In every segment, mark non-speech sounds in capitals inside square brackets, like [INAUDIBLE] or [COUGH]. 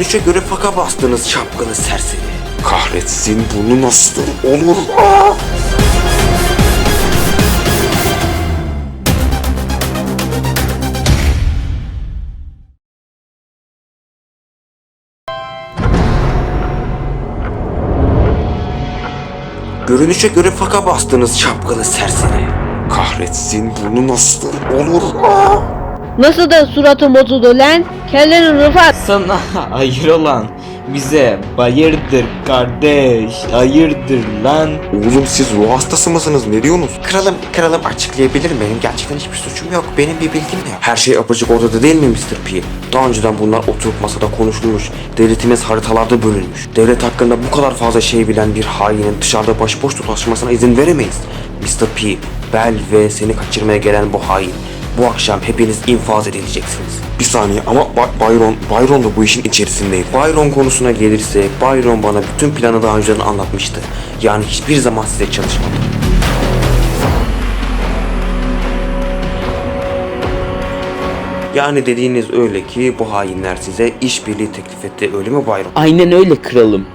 Görünüşe göre faka bastınız şapkalı serseri. Kahretsin bunu nasıl olur? Aa! Görünüşe göre faka bastınız şapkalı serseri. Kahretsin bunu nasıl olur? Aa! Nasıl da suratı bozuldu lan? Kelleni Rıfat. Sana [LAUGHS] hayır olan bize bayırdır kardeş hayırdır lan Oğlum siz ruh hastası mısınız? Ne diyorsunuz? Kralım, kralım açıklayabilirim. Benim gerçekten hiçbir suçum yok. Benim bir bilgim de yok. Her şey apacık ortada değil mi Mr. P? Daha önceden bunlar oturup masada konuşulmuş. Devletimiz haritalarda bölünmüş. Devlet hakkında bu kadar fazla şey bilen bir hainin dışarıda başıboş dolaşmasına izin veremeyiz. Mr. P, Bell ve seni kaçırmaya gelen bu hain. Bu akşam hepiniz infaz edileceksiniz. Bir saniye ama Ba- Byron, Byron da bu işin içerisindeydi. Byron konusuna gelirsek, Byron bana bütün planı daha önceden anlatmıştı. Yani hiçbir zaman size çalışmadı. Yani dediğiniz öyle ki bu hainler size işbirliği teklif etti öyle mi Byron? Aynen öyle kralım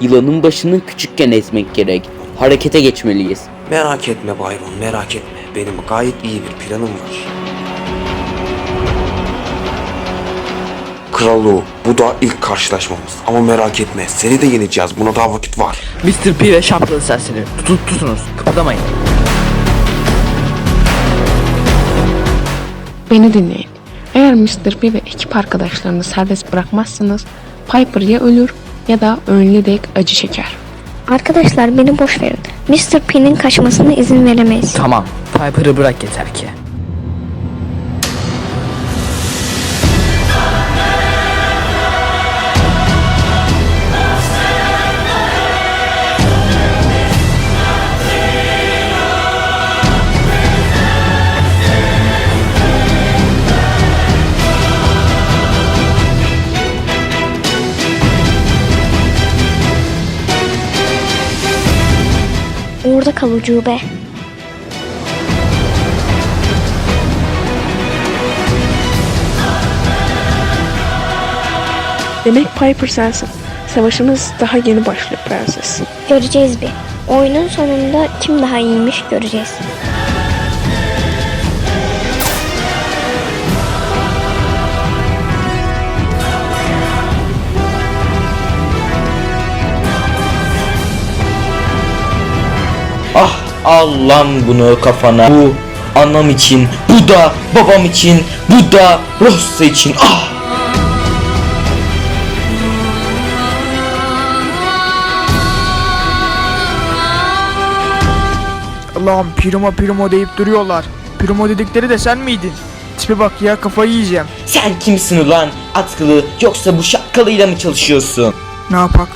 Yılanın başını küçükken ezmek gerek Harekete geçmeliyiz Merak etme Byron merak etme. Benim gayet iyi bir planım var. Krallo bu da ilk karşılaşmamız. Ama merak etme seni de yeneceğiz buna daha vakit var. Mr. P ve şapkalı serseri. Tutun, tutunuz. Kıpırdamayın. Beni dinleyin. Eğer Mr. P ve ekip arkadaşlarını serbest bırakmazsanız Piper ya ölür ya da ölene dek acı çeker. Arkadaşlar beni boş verin. Mr. P'nin kaçmasına izin veremeyiz. Tamam. Piper'ı bırak yeter ki. Orada kal ucube. Demek Piper sensin. Savaşımız daha yeni başlıyor prenses. Göreceğiz bir. Oyunun sonunda kim daha iyiymiş göreceğiz. Al lan bunu kafana Bu anam için Bu da babam için Bu da Rossa için Ah Allah'ım primo primo deyip duruyorlar. Primo dedikleri de sen miydin? Tipe bak ya kafayı yiyeceğim. Sen kimsin ulan atkılı Yoksa bu şapkalıyla mı çalışıyorsun Ne yapak?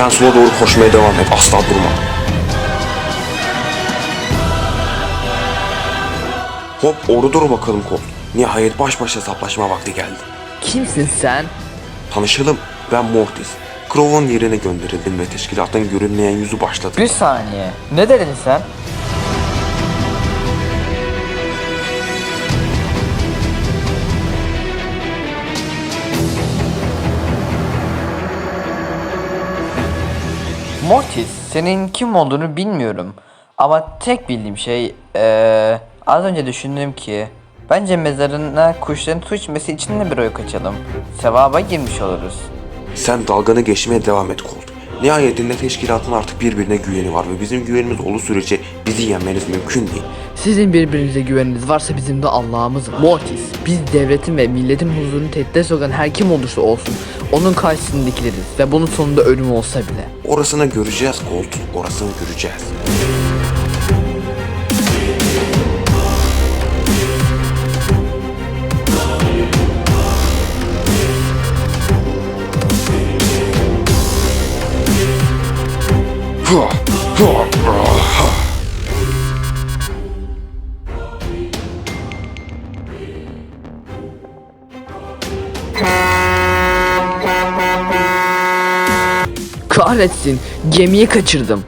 Sen sola doğru koşmaya devam et asla durma. Hop orada dur bakalım Colt. Nihayet baş başa hesaplaşma vakti geldi. Kimsin sen? Tanışalım ben Mortis. Crow'un yerine gönderildim ve teşkilatın görünmeyen yüzü başladı. Bir saniye. Ne dedin sen? Mortis, senin kim olduğunu bilmiyorum. Ama tek bildiğim şey, eee, az önce düşündüm ki bence mezarına kuşların su içmesi için de bir oy kaçalım. Sevaba girmiş oluruz. Sen dalganı geçmeye devam et Colt. Nihayetinde teşkilatın artık birbirine güveni var ve bizim güvenimiz olduğu sürece bizi yenmeniz mümkün değil. Sizin birbirinize güveniniz varsa bizim de Allah'ımız var. Mortis, biz devletin ve milletin huzurunu tehdide sokan her kim olursa olsun onun karşısında dikiliriz ve bunun sonunda ölüm olsa bile. Orasını göreceğiz Colt, orasını göreceğiz. Kahretsin, gemiyi kaçırdım.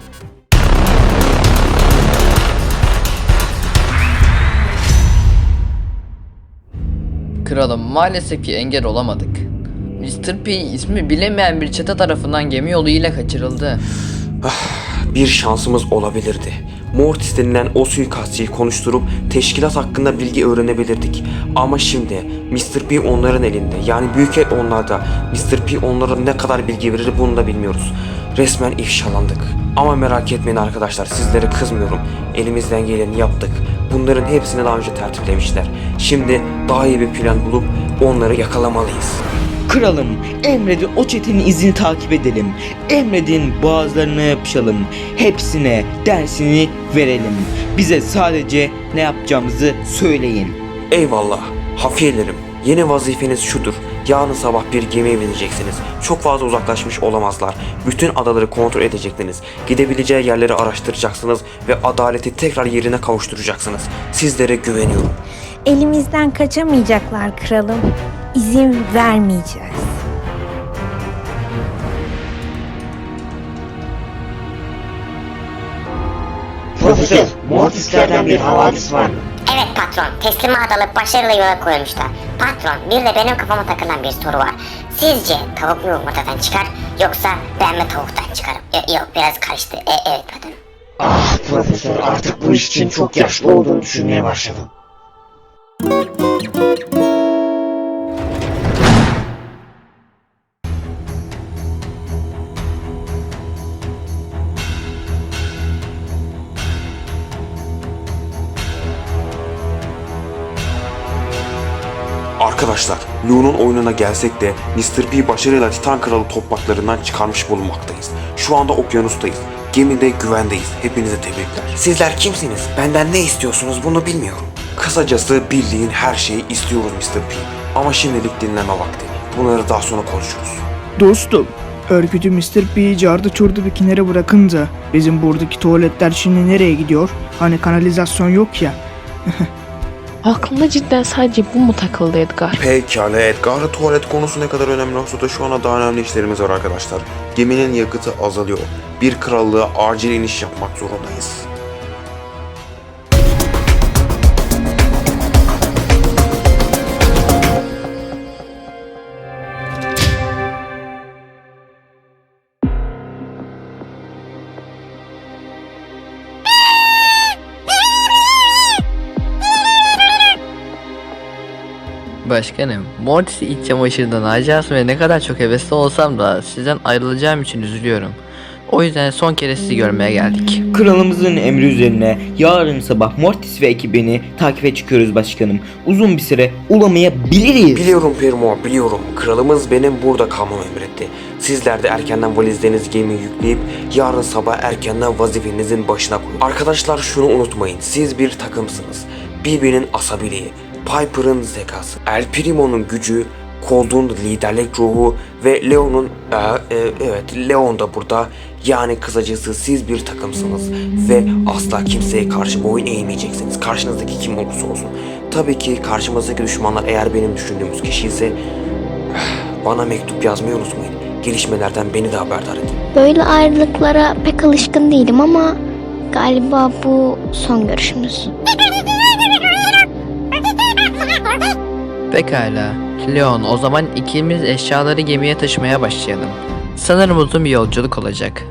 Kralım maalesef ki engel olamadık. Mr. P ismi bilinmeyen bir çete tarafından gemi yoluyla kaçırıldı. Bir şansımız olabilirdi. Mortis denilen o suikastçıyı konuşturup teşkilat hakkında bilgi öğrenebilirdik. Ama şimdi Mr. P onların elinde. Yani büyük el onlarda. Mr. P onlara ne kadar bilgi verir bunu da bilmiyoruz. Resmen ifşalandık. Ama merak etmeyin arkadaşlar sizlere kızmıyorum. Elimizden geleni yaptık. Bunların hepsini daha önce tertiplemişler. Şimdi daha iyi bir plan bulup onları yakalamalıyız. Kralım, emredin o çetenin izini takip edelim. Emredin boğazlarına yapışalım. Hepsine dersini verelim. Bize sadece ne yapacağımızı söyleyin. Eyvallah. Hafiyelerim. Yeni vazifeniz şudur. Yarın sabah bir gemiye bineceksiniz. Çok fazla uzaklaşmış olamazlar. Bütün adaları kontrol edeceksiniz. Gidebileceği yerleri araştıracaksınız ve adaleti tekrar yerine kavuşturacaksınız. Sizlere güveniyorum. Elimizden kaçamayacaklar kralım. İzin vermeyeceğiz. Profesör, Mortislerden bir havadis var mı? Evet patron, teslime adalıp başarılı yola koyulmuşlar. Patron, bir de benim kafama takılan bir soru var. Sizce tavuk mu yumurtadan çıkar, yoksa ben mi tavuktan çıkarım? Yo- yok, biraz karıştı. E, evet patron. Ah profesör artık bu iş için çok yaşlı olduğunu düşünmeye başladım. Arkadaşlar, Lu'nun oyununa gelsek de Mr. P başarıyla Titan Kralı topraklarından çıkarmış bulunmaktayız. Şu anda okyanustayız. Gemide güvendeyiz. Hepinize tebrikler. Sizler kimsiniz? Benden ne istiyorsunuz bunu bilmiyorum. Kısacası bildiğin her şeyi istiyoruz Mr. P. Ama şimdilik dinleme vakti. Bunları daha sonra konuşuruz. Dostum, örgütü Mr. P'yi cardı çurdu bir kenara bırakınca bizim buradaki tuvaletler şimdi nereye gidiyor? Hani kanalizasyon yok ya. [LAUGHS] Aklına cidden sadece bu mu takıldı Edgar? Pekala Edgar tuvalet konusu ne kadar önemli olsa da şu anda daha önemli işlerimiz var arkadaşlar. Geminin yakıtı azalıyor. Bir krallığa acil iniş yapmak zorundayız. Başkanım, Mortis'i iç çamaşırından alacağız ve ne kadar çok hevesli olsam da sizden ayrılacağım için üzülüyorum. O yüzden son kere sizi görmeye geldik. Kralımızın emri üzerine yarın sabah Mortis ve ekibini takibe çıkıyoruz başkanım. Uzun bir süre olamayabiliriz. Biliyorum Pirmo, biliyorum. Kralımız benim burada kalmamı emretti. Sizler de erkenden valizlerinizi gemiye yükleyip yarın sabah erkenden vazifenizin başına koyun. Arkadaşlar şunu unutmayın. Siz bir takımsınız. Birbirinin asabiliği, Piper'ın zekası, El Primo'nun gücü, Cold'un liderlik ruhu ve Leon'un e, e, evet Leon da burada. Yani kısacası siz bir takımsınız ve asla kimseye karşı boyun eğmeyeceksiniz. Karşınızdaki kim olursa olsun. Tabii ki karşımızdaki düşmanlar eğer benim düşündüğümüz kişi ise [SIGHS] bana mektup yazmayı unutmayın. Gelişmelerden beni de haberdar edin. Böyle ayrılıklara pek alışkın değilim ama galiba bu son görüşümüz. [LAUGHS] Pekala. Leon, o zaman ikimiz eşyaları gemiye taşımaya başlayalım. Sanırım uzun bir yolculuk olacak.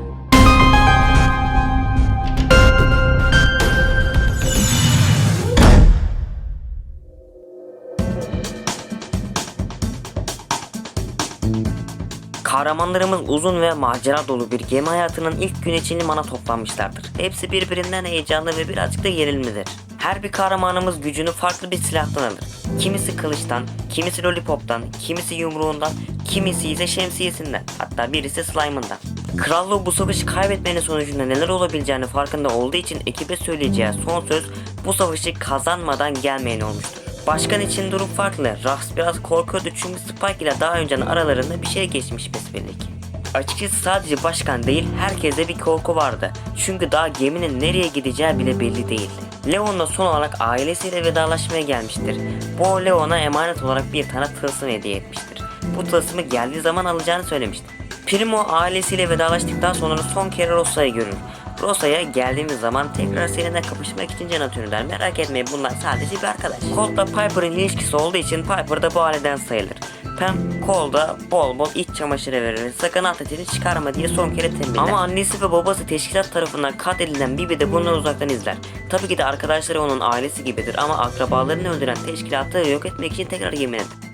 Kahramanlarımız uzun ve macera dolu bir gemi hayatının ilk gün için limana toplanmışlardır. Hepsi birbirinden heyecanlı ve birazcık da gerilmelidir. Her bir kahramanımız gücünü farklı bir silahtan alır. Kimisi kılıçtan, kimisi lollipoptan, kimisi yumruğundan, kimisi ise şemsiyesinden, hatta birisi slime'ından. Krallığı bu savaşı kaybetmenin sonucunda neler olabileceğini farkında olduğu için ekibe söyleyeceği son söz bu savaşı kazanmadan gelmeyen olmuştur. Başkan için durum farklı. Rax biraz korkuyordu çünkü Spike ile daha önceden aralarında bir şey geçmiş besbelli ki. Açıkçası sadece başkan değil herkeste bir korku vardı. Çünkü daha geminin nereye gideceği bile belli değildi. Leon da son olarak ailesiyle vedalaşmaya gelmiştir. Bu Leon'a emanet olarak bir tane tılsım hediye etmiştir. Bu tılsımı geldiği zaman alacağını söylemişti. Primo ailesiyle vedalaştıktan sonra son kere Rosa'yı görür. Rosa'ya geldiğimiz zaman tekrar seninle kapışmak için can atıyor der. Merak etmeyin bunlar sadece bir arkadaş. Colt'la Piper'ın ilişkisi olduğu için Piper da bu aileden sayılır. Pam Cole'da bol bol iç çamaşırı verir. Sakın ateşini çıkarma diye son kere tembihler. Ama annesi ve babası teşkilat tarafından katledilen Bibi de bunları uzaktan izler. Tabii ki de arkadaşları onun ailesi gibidir ama akrabalarını öldüren teşkilatı yok etmek için tekrar yemin eder.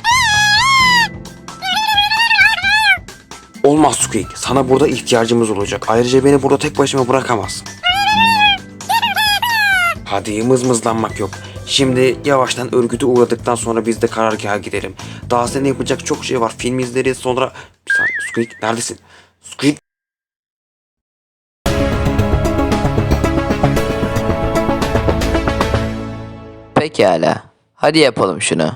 Olmaz Squeak. Sana burada ihtiyacımız olacak. Ayrıca beni burada tek başıma bırakamazsın. Hadi mızmızlanmak yok. Şimdi yavaştan örgütü uğradıktan sonra biz de karargaha gidelim. Daha senin yapacak çok şey var. Film izleriz sonra... Bir saniye Squeak neredesin? Squeak Pekala. Hadi yapalım şunu.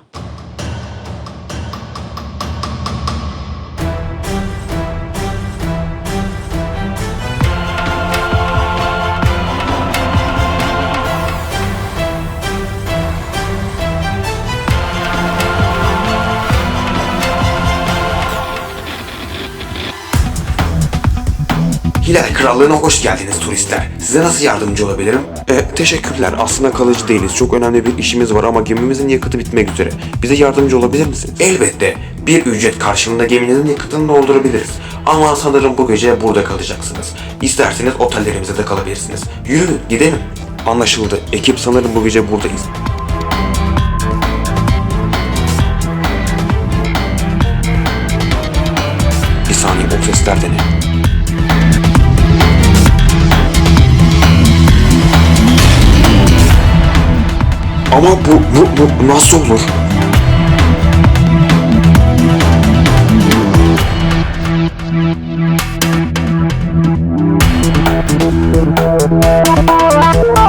Hilal Krallığı'na hoş geldiniz turistler. Size nasıl yardımcı olabilirim? E, teşekkürler. Aslında kalıcı değiliz. Çok önemli bir işimiz var ama gemimizin yakıtı bitmek üzere. Bize yardımcı olabilir misiniz? Elbette. Bir ücret karşılığında geminizin yakıtını doldurabiliriz. Ama sanırım bu gece burada kalacaksınız. İsterseniz otellerimize de kalabilirsiniz. Yürüyün gidelim. Anlaşıldı. Ekip sanırım bu gece buradayız. Ama bu, bu, bu nasıl olur? Thank